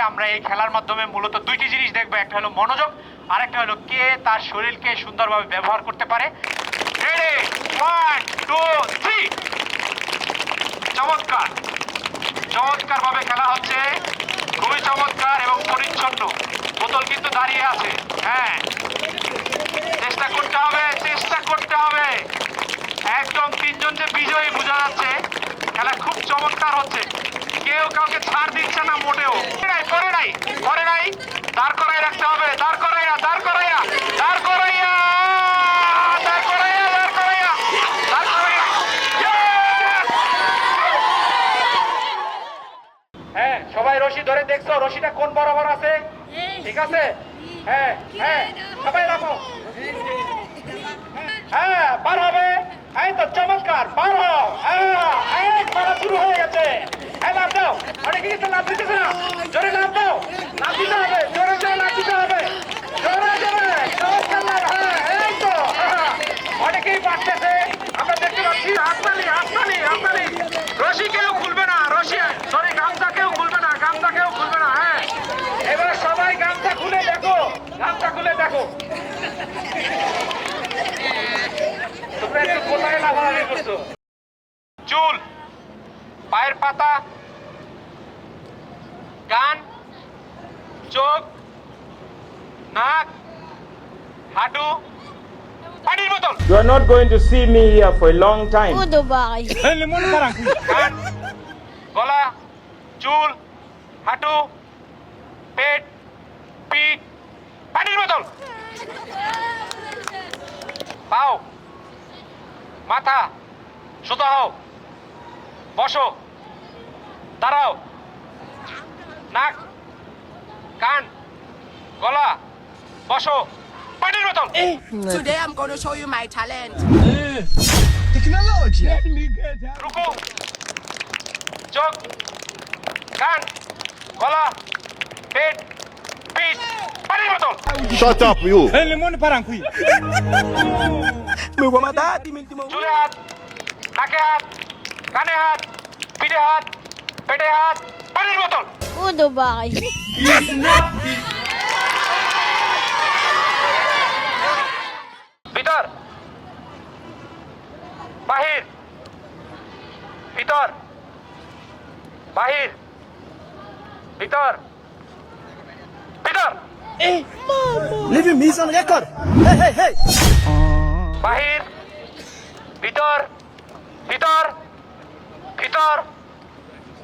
আমরা এই খেলার মাধ্যমে মূলত দুইটি জিনিস দেখব। একটা হলো মনোযোগ আর একটা হলো কে তার শরীরকে সুন্দরভাবে ব্যবহার করতে পারে। ওয়ান টু থ্রি চমৎকার চমৎকার! ভাবে খেলা হচ্ছে। খুবই চমৎকার এবং পরিচ্ছন্ন। বোতল কিন্তু দাঁড়িয়ে আছে। হ্যাঁ। চেষ্টা করতে হবে, চেষ্টা করতে হবে। একদম তিনজন যে বিজয়ী বোঝা যাচ্ছে, খেলা খুব চমৎকার হচ্ছে। কেউ কাউকে ছাড় দিচ্ছে না মোটেও। করে নাই করে নাই দাঁড় করাই রাখতে হবে, দাঁড় করাইয়া দাঁড় করাইয়া দাঁড় করাইয়া হ্যাঁ সবাই রশি ধরে দেখছ, রশিটা কোন বরাবর আছে? ঠিক আছে? হ্যাঁ হ্যাঁ সবাই রাখো হ্যাঁ পার হবে। এই তো চমৎকার পার হ্যাঁ শুরু হয়ে লাভ হ্যাঁ অনেকেই পারতেছে। আমরা কেউ খুলবে না। রশি সরি কেউ খুলবে না। গামছা কেউ খুলবে না হ্যাঁ। এবার সবাই গামছা খুলে দেখো। গামছা খুলে দেখো। চুল, পায়ের পাতা কান চোখ নাক হাঁটু পানির বোতল You are not going to see me here for a long time. Tudo bem. কান গলা চুল হাঁটু পেট পিঠ পানির বোতল পাও মাথা সোজা হও বসো দাঁড়াও নাক কান গলা বসো পানির বোতল Today I'm going to show you my talent. রুকু চোখ কান গলা পেট পিঠ পানির বোতল Shut up, you. চুলে হাত নাকে হাত কানে হাত পিঠে হাত পেটে হাত Parem o motor! O Dubai. Vitor! Bahir! Vitor! Bahir! Vitor! Vitor! Hey, mama! Leave me on record! Hey, hey, hey! Bahir! Vitor!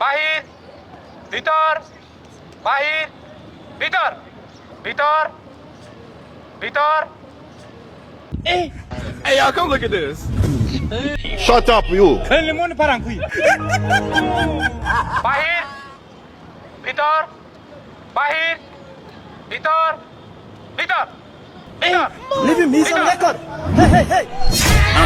বাহির ভিতর বাহির ভিতর ভিতর ভিতর Hey, y'all, come look at this. Shut up, you. বাহির ভিতর বাহির ভিতর ভিতর ভিতর Leave me on record. Hey, hey, hey.